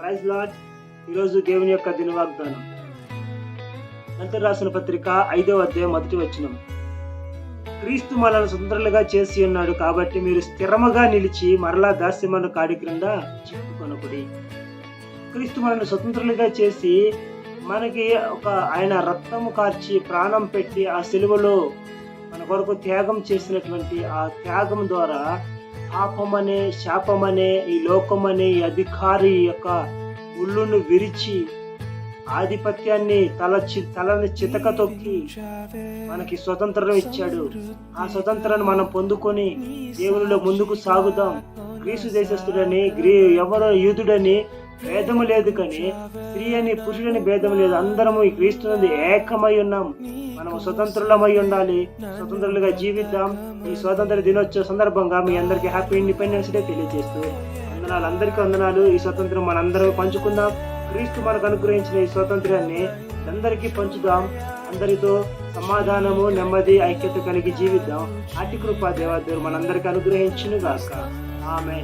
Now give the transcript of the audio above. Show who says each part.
Speaker 1: Praise lord ఈరోజు దేవుని యొక్క దిన వాగ్దానం రాసిన పత్రిక ఐదవ అధ్యాయం మొదటి వచనం. క్రీస్తు మనల్ని స్వతంత్రులుగా చేసి ఉన్నాడు కాబట్టి మీరు స్థిరముగా నిలిచి మరలా దాస్యమన్న కాడి క్రింద చిక్కుకొనకుడి. క్రీస్తు మనల్ని స్వతంత్రులుగా చేసి మనకి ఒక ఆయన రక్తము కార్చి ప్రాణం పెట్టి ఆ సెలువలో మన కొరకు త్యాగం చేసినటువంటి ఆ త్యాగం ద్వారా పాపమనే శాపమనే ఈ లోకమనే ఈ అధికారి యొక్క ముళ్ళును విరిచి ఆధిపత్యాన్ని తల తలని చితక తొక్కి మనకి స్వతంత్రం ఇచ్చాడు. ఆ స్వతంత్రాన్ని మనం పొందుకొని దేవునిలో ముందుకు సాగుదాం. గ్రీసు దేశస్తుడని గ్రీ ఎవరో యూదుడని భేదము లేదు కానీ స్త్రీ అని పురుషుడని భేదం లేదు. అందరము ఈ క్రీస్తు ఏకమై ఉన్నాం. మనము స్వతంత్రులమై ఉండాలి. స్వతంత్రులుగా జీవిద్దాం. ఈ స్వాతంత్ర దినోత్సవ సందర్భంగా మీ అందరికీ హ్యాపీ ఇండిపెండెన్స్ డే తెలియజేస్తూ వందనాలు. అందరికీ వందనాలు. ఈ స్వతంత్రం మనందరం పంచుకుందాం. క్రీస్తు మనకు అనుగ్రహించిన ఈ స్వాతంత్ర్యాన్ని అందరికీ పంచుదాం. అందరితో సమాధానము నెమ్మది ఐక్యత కలిగి జీవిద్దాం. అతి కృపా దేవాదేవుడు మనందరికీ అనుగ్రహించును గాక ఆమె